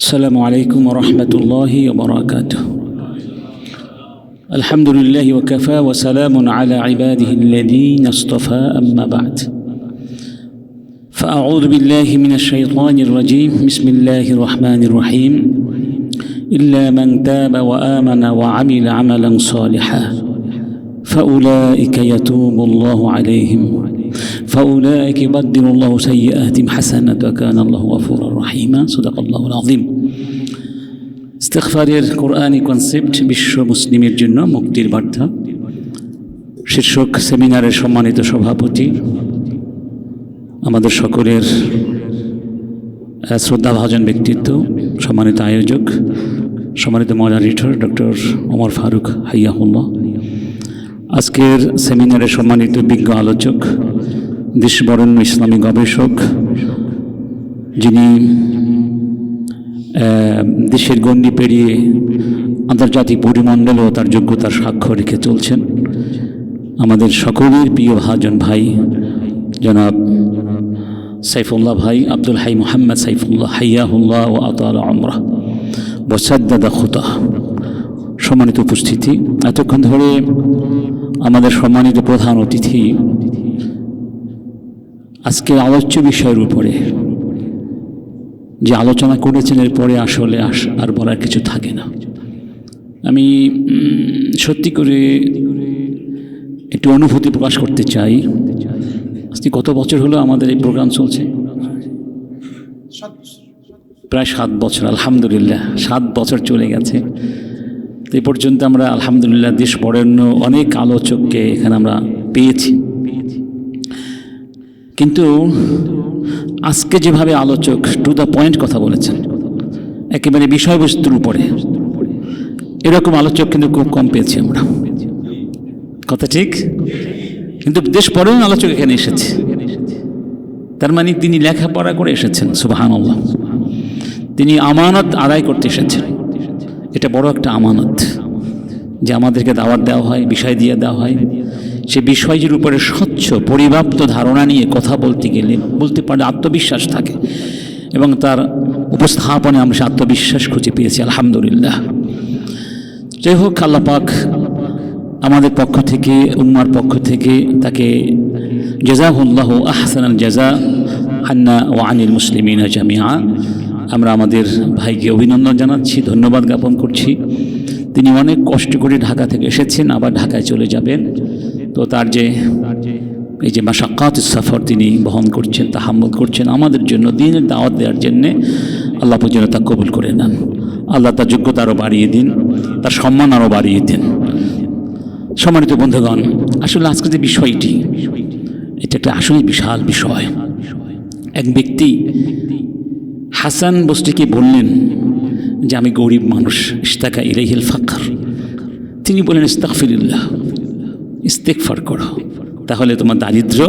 السلام عليكم ورحمة الله وبركاته. الحمد لله وكفى وسلام على عباده الذين اصطفى أما بعد. فأعوذ بالله من الشيطان الرجيم. بسم الله الرحمن الرحيم. إلا من تاب وآمن وعمل عملا صالحا فأولئك يتوب الله عليهم. فأولئك يبدل الله سيئاتهم حسنات وكان الله غفورا رحيما صدق الله العظيم ইস্তেগফারের কোরআনি concept বিশ্ব মুসলিমের জন্য মুক্তির বার্তা শীর্ষক সেমিনারের সম্মানিত সভাপতি আমাদের সকলের আহ, শ্রদ্ধাভাজন ব্যক্তিত্ব সম্মানিত আয়োজক সম্মানিত মডারেটর ডক্টর ওমর ফারুক হাইয়াহুল্লাহ আজকের সেমিনারে সম্মানিত বিজ্ঞ আলোচক দেশবরণ্য ইসলামী গবেষক, যিনি দেশের গণ্ডি পেরিয়ে আন্তর্জাতিক পরিমণ্ডলেও তার যোগ্যতার সাক্ষ্য রেখে চলছেন। আমাদের সকলের প্রিয় ভাজন ভাই, জনাব সাইফুল্লাহ ভাই আব্দুল হাই মোহাম্মদ সাইফুল্লাহ, হাইয়াহুল্লাহ ও আতাল আমরা বসাদ্দাদা খুতা, সম্মানিত উপস্থিতি। এতক্ষণ ধরে আমাদের সম্মানিত প্রধান অতিথি আজকে আলোচ্য বিষয়ের উপরে। যে আলোচনা করেছেন, এরপরে আসলে আস আর বলার কিছু থাকে না। আমি সত্যি করে একটু অনুভূতি প্রকাশ করতে চাই। আজকে কত বছর হলো আমাদের এই প্রোগ্রাম চলছে? প্রায় সাত বছর, আলহামদুলিল্লাহ, সাত বছর চলে গেছে। এই পর্যন্ত আমরা, আলহামদুলিল্লাহ দেশ বরেণ্য অনেক আলোচককে এখানে আমরা পেয়েছি। কিন্তু আজকে যেভাবে আলোচক টু দ্য পয়েন্ট কথা বলেছেন, একেবারে বিষয়বস্তুর উপরে, এরকম আলোচক কিন্তু খুব কম পেয়েছি আমরা। কথা ঠিক? কিন্তু দেশ পরেও আলোচক এখানে এসেছে। তার মানে তিনি লেখাপড়া করে এসেছেন সুবাহান তিনি আমানত আদায় করতে এসেছেন। এটা বড় একটা আমানত। যে আমাদেরকে দাওয়াত দেওয়া হয়, বিষয় দিয়ে দেওয়া হয়। সে বিষয়টির উপরে স্বচ্ছ, পরিব্যাপ্ত ধারণা নিয়ে কথা বলতে গেলে, বলতে পারলে আত্মবিশ্বাস থাকে এবং তার উপস্থাপনে আমরা সে আত্মবিশ্বাস খুঁজে পেয়েছি, আলহামদুলিল্লাহ। যাই হোক, আল্লাহ পাক আমাদের পক্ষ থেকে, উম্মার পক্ষ থেকে তাকে জাজাহুল্লাহ আহসান জাজা আন্না ও আনিল মুসলিমিনা জামিয়া আমরা আমাদের ভাইকে অভিনন্দন জানাচ্ছি, ধন্যবাদ জ্ঞাপন করছি। তিনি অনেক কষ্ট করে ঢাকা থেকে এসেছেন, আবার ঢাকায় চলে যাবেন। তো তার যে, এই যে মাসাক্কাত সফর তিনি বহন করছেন তা হাম্বল করছেন, আমাদের জন্য, দিনের দাওয়াত দেওয়ার জন্যে আল্লাহ পর্যন্ত তা কবুল করে নেন। আল্লাহ তার যোগ্যতা আরও বাড়িয়ে দিন, তার সম্মান আরও বাড়িয়ে দিন। সম্মানিত বন্ধুগণ, আসলে আজকে যে বিষয়টি, এটা একটা আসলে বিশাল বিষয়। এক ব্যক্তি হাসান বস্তিকে বললেন যে, আমি গরিব মানুষ ইস্তাকা ইলাইহিল ফাকর। তিনি বলেন ইস্তাকফিরুল্লাহ ইস্তেকফার করো, তাহলে তোমার দারিদ্র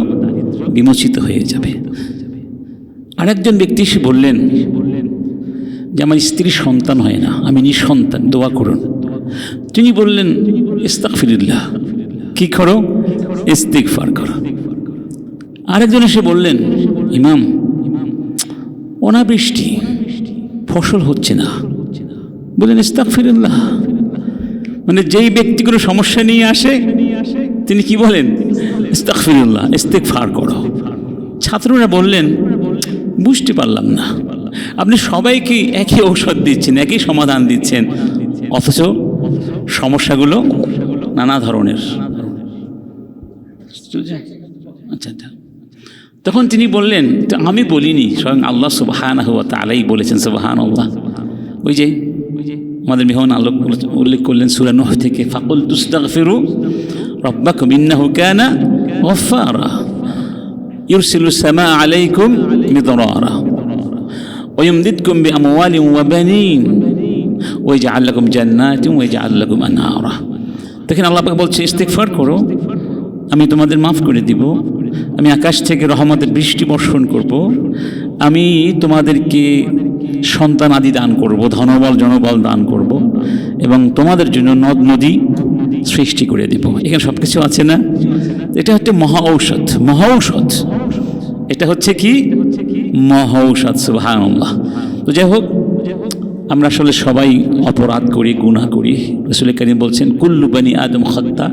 বিমোচিত হয়ে যাবে। আরেকজন ব্যক্তি এসে বললেন, যে আমার স্ত্রীর সন্তান হয় না, আমি নিঃসন্তান, দোয়া করুন। তিনি বললেন ইস্তাকফিরুল্লাহ কি করো? ইস্তিকফার করো। আরেকজন এসে বললেন, ইমাম, অনাবৃষ্টি, ফসল হচ্ছে না। বললেন ইস্তাকফিরুল্লাহ মানে যেই ব্যক্তি কোনো সমস্যা নিয়ে আসে তিনি কি বলেন? ইস্তাকফিরুল্লাহ ইস্তেকফার করো। ছাত্ররা বললেন, বুঝতে পারলাম না। আপনি সবাইকে একই ঔষধ দিচ্ছেন, একই সমাধান দিচ্ছেন। অথচ সমস্যাগুলো নানা ধরনের। আচ্ছা আচ্ছা। তখন তিনি বললেন, তো আমি বলিনি, স্বয়ং আল্লাহ সুবাহান হুয়া তালাই বলেছেন সুবাহান আল্লাহ ওই যে, আমাদের মেহমান আলোক উল্লেখ করলেন সুরানুহ থেকে, ফাকুল তুস্তাক ফিরু রব্বাকুম ইন্নাহু কানা গফারা يرسل السماء عليكم مضرارا ويمددكم بأموال وبنين ويجعل لكم جنات ويجعل لكم أنهارا দেখেন আল্লাহ পাক বলছে ইস্তেকফার করো আমি তোমাদের মাফ করে দিব আমি আকাশ থেকে রহমতের বৃষ্টি বর্ষণ করব আমি তোমাদেরকে সন্তান আদি দান করব ধনবল জনবল দান করব এবং তোমাদের জন্য নদ নদী সৃষ্টি করে দেব। এখানে সব কিছু আছে না? এটা হচ্ছে মহা ঔষধ। মহা ঔষধ। এটা হচ্ছে কি? মহৌষধ সুবহানাল্লাহ। তো যাই হোক, আমরা আসলে সবাই অপরাধ করি, গুনাহ করি। রসুল করিম বলছেন, কুল্লু বানি আদম হত্যা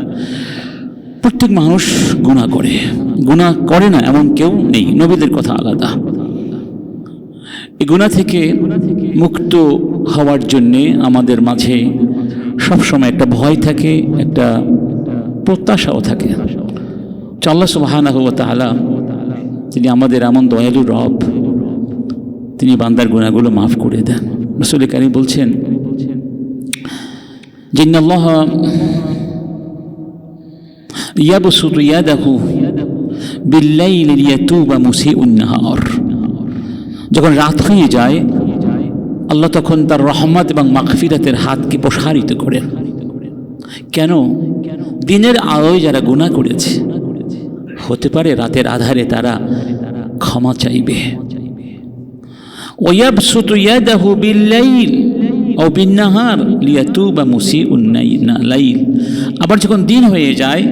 প্রত্যেক মানুষ গুনাহ করে। গুনাহ করে না, এমন কেউ নেই। নবীদের কথা আলাদা। এই গুনাহ থেকে মুক্ত হওয়ার জন্যে আমাদের মাঝে সবসময় একটা ভয় থাকে, একটা প্রত্যাশাও থাকে। চাল্লা সুবাহানা হুয়া তাআলা, তিনি আমাদের এমন দয়ালু রব, তিনি বান্দার গুণাগুলো মাফ করে দেন। রসুল কারি বলছেন জিন্নাল্লাহ ইয়াবসুতু ইয়াদাহু বিল্লাইলি লিয়াতুবা মুসিউন নাহার। যখন রাত হয়ে যায় আল্লাহ তখন তার রহমত এবং মাগফিরাতের হাতকে প্রসারিত করেন। কেন? দিনের আলোয় যারা গুনাহ করেছে, হতে পারে রাতের আধারে তারা ক্ষমা চাইবে। আবার যখন দিন হয়ে যায়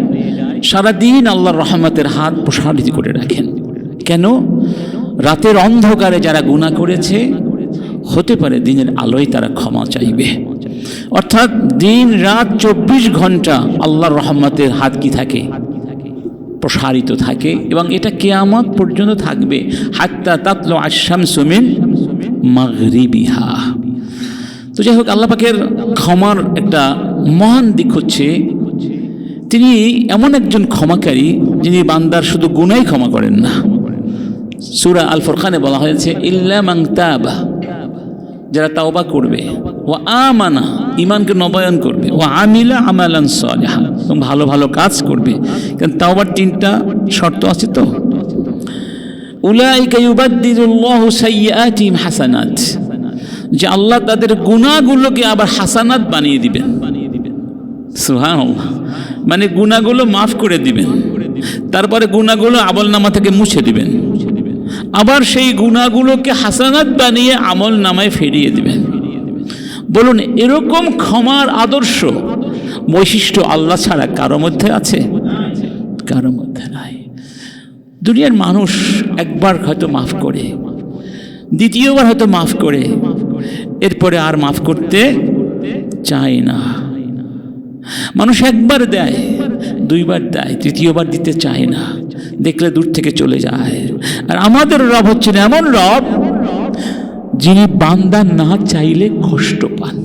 সারা দিন আল্লাহর রহমতের হাত প্রসারিত করে রাখেন। কেন? রাতের অন্ধকারে যারা গুনাহ করেছে হতে পারে, দিনের আলোয় তারা ক্ষমা চাইবে। অর্থাৎ দিন রাত চব্বিশ ঘণ্টা আল্লাহর রহমতের হাত কি থাকে, প্রসারিত থাকে এবং এটা কেয়ামত পর্যন্ত থাকবে। হাত্তা তাতলো আসাম সুমিন মাগরিবিহা। তো যাই হোক, আল্লাহ পাকের ক্ষমার একটা মহান দিক হচ্ছে, তিনি এমন একজন ক্ষমাকারী যিনি বান্দার শুধু গুনাই ক্ষমা করেন না। সুরা আল ফরখানে বলা হয়েছে, ইল্লা মাংতাবা যারা তাওবা করবে, ও আমানা ইমানকে নবায়ন করবে, ও আমিলা আমালান সলিহা, এবং ভালো ভালো কাজ করবে। কারণ তাওবার তিনটা শর্ত আছে তো। উলাইকা ইউবাদদিলুল্লাহু সাইয়্যাতিহিম হাসানাত, যে আল্লাহ তাদের গুনাহগুলোকে আবার হাসানাত বানিয়ে দিবেন। সুবহানাল্লাহ। মানে গুনাহগুলো মাফ করে দিবেন। তারপরে গুনাহগুলো আমল নামা থেকে মুছে দিবেন। আবার সেই গুণাগুলোকে হাসানাত বানিয়ে আমল নামায় ফিরিয়ে দিবেন। বলুন, এরকম ক্ষমার আদর্শ বৈশিষ্ট্য আল্লাহ ছাড়া কারও মধ্যে আছে? কারও মধ্যে নাই। দুনিয়ার মানুষ একবার হয়তো মাফ করে, দ্বিতীয়বার হয়তো মাফ করে, এরপরে আর মাফ করতে চায় না। মানুষ একবার দেয়, দুইবার দেয়, তৃতীয়বার দিতে চায় না। দেখলে দূর থেকে চলে যায় আর আমাদের রব হচ্ছেন এমন রব যিনি বান্দা না চাইলে কষ্ট পান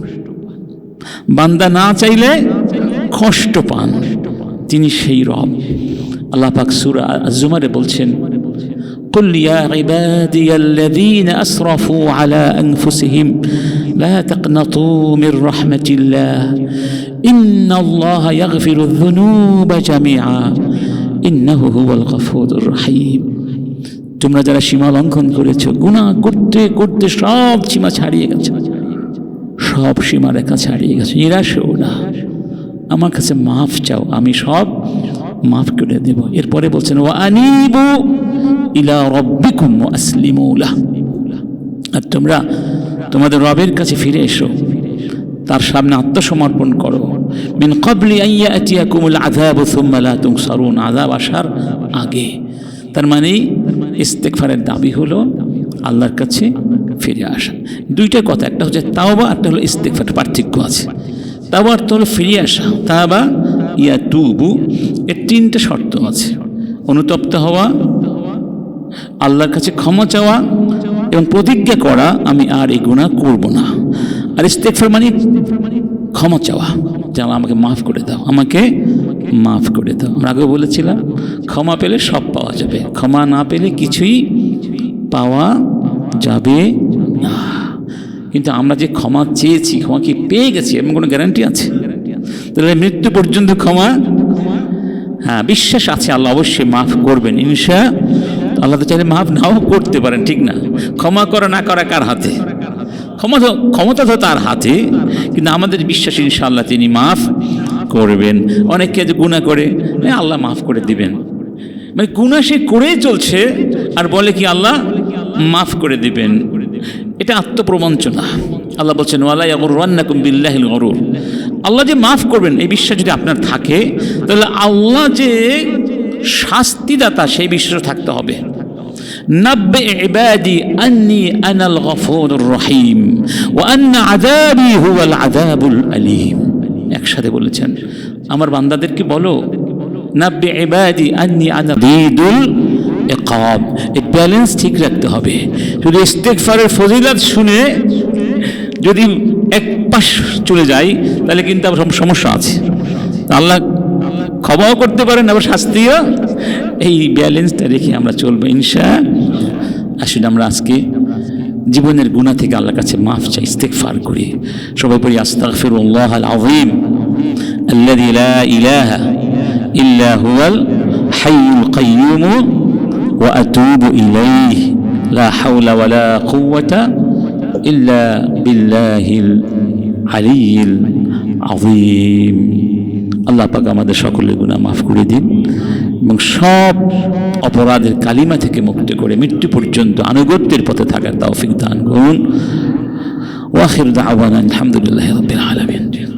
বান্দা না চাইলে কষ্ট পান তিনি সেই রব আল্লাহ পাক সুরা জুমারে বলছেন قل يا عبادي الذين أسرفوا على أنفسهم لا تقنطوا من رحمة الله إن الله يغفر الذنوب جميعا তোমরা যারা সীমা লঙ্ঘন করেছ গুণা করতে করতে সব সীমা ছাড়িয়ে গেছে। সব সীমা রেখা ছাড়িয়ে গেছে। নিরাশও না। আমার কাছে মাফ চাও, আমি সব মাফ করে দেব। এরপরে বলছেন ও আনিবু ইলা রব্বিকুম আসলিমৌলা আর তোমরা তোমাদের রবের কাছে ফিরে এসো। তার সামনে আত্মসমর্পণ করো। মিন কবলি আইয়া আতিয়াকুমুল আযাব সুম্মা লা তুনসারুন। আযাব আসার আগে। তার মানে ইস্তেকফারের দাবি হলো আল্লাহর কাছে ফিরে আসা। দুইটা কথা, একটা হচ্ছে তাওবা একটা হলো ইস্তেকফার পার্থক্য আছে। তাওবা অর্থ হলো ফিরে আসা। তাওবা ইয়া তুবু এর তিনটে শর্ত আছে। অনুতপ্ত হওয়া, আল্লাহর কাছে ক্ষমা চাওয়া এবং প্রতিজ্ঞা করা, আমি আর এই গুণা করব না। আর ইস্তেকফার মানে ক্ষমা চাওয়া। আল্লাহ আমাকে মাফ করে দাও, আমাকে মাফ করে দাও। আমরা আগে বলেছিলাম, ক্ষমা পেলে সব পাওয়া যাবে। ক্ষমা না পেলে কিছুই পাওয়া যাবে না। কিন্তু আমরা যে ক্ষমা চেয়েছি, ক্ষমা কি পেয়ে গেছি এমন কোনো গ্যারান্টি আছে? তাহলে মৃত্যু পর্যন্ত ক্ষমা? হ্যাঁ বিশ্বাস আছে, আল্লাহ অবশ্যই মাফ করবেন, ইনশা আল্লাহ তো চাইলে মাফ নাও করতে পারেন, ঠিক না? ক্ষমা করা, না করা, কার হাতে? ক্ষমতা ক্ষমতা তো তার হাতে, কিন্তু আমাদের বিশ্বাস ইনশাআল্লাহ তিনি মাফ করবেন। অনেকে যে গুণা করে আল্লাহ মাফ করে দিবেন। মানে গুণা সে করেই চলছে, আর বলে কি আল্লাহ মাফ করে দিবেন। এটা আত্মপ্রবঞ্চনা। আল্লাহ বলছেন ওয়ালাই গরুর। আল্লাহ যে মাফ করবেন, এই বিশ্বাস যদি আপনার থাকে, তাহলে আল্লাহ যে শাস্তিদাতা, সেই বিশ্বাস থাকতে হবে। নাব্বে ইবাদি আন্নি আনাল গফুর রহিম ও আন্না আদাবি হুয়াল আদাবুল আলিম একসাথে বলেছেন, আমার বান্দাদেরকে বলো নাব্বে ইবাদি আন্নি আনাবিদুল একাব এই ব্যালেন্স ঠিক রাখতে হবে। যদি ইস্তেকফারের ফজিলাত শুনে যদি এক পাশ চলে যাই তাহলে কিন্তু আমার সমস্যা আছে। আল্লাহ ক্ষমাও করতে পারেন, আবার শাস্তিও। এই ব্যালেন্সটা রেখে আমরা চলবো ইনশা। আসলে আমরা আজকে জীবনের গুণা থেকে আল্লাহর কাছে মাফ চাই ইস্তেকফার করি। সবাই পড়ি আস্তাগফির আল্লাহ আল আযীম আল্লাহ লা ইলাহা ইল্লা হুয়াল হাইয়ুল কাইয়্যুম ওয়া আতুবু ইলাইহি, লা হাওলা ওয়ালা কুওয়াতা ইল্লা বিল্লাহিল আলিয়্যিল আযীম। আল্লাহ পাক আমাদের সকলের গুণা মাফ করে দিন এবং সব অপরাধের কালিমা থেকে মুক্ত করে মৃত্যু পর্যন্ত আনুগত্যের পথে থাকার তৌফিক দান করুন। ওয়াখির দাওয়ানা আলহামদুলিল্লাহ রাব্বিল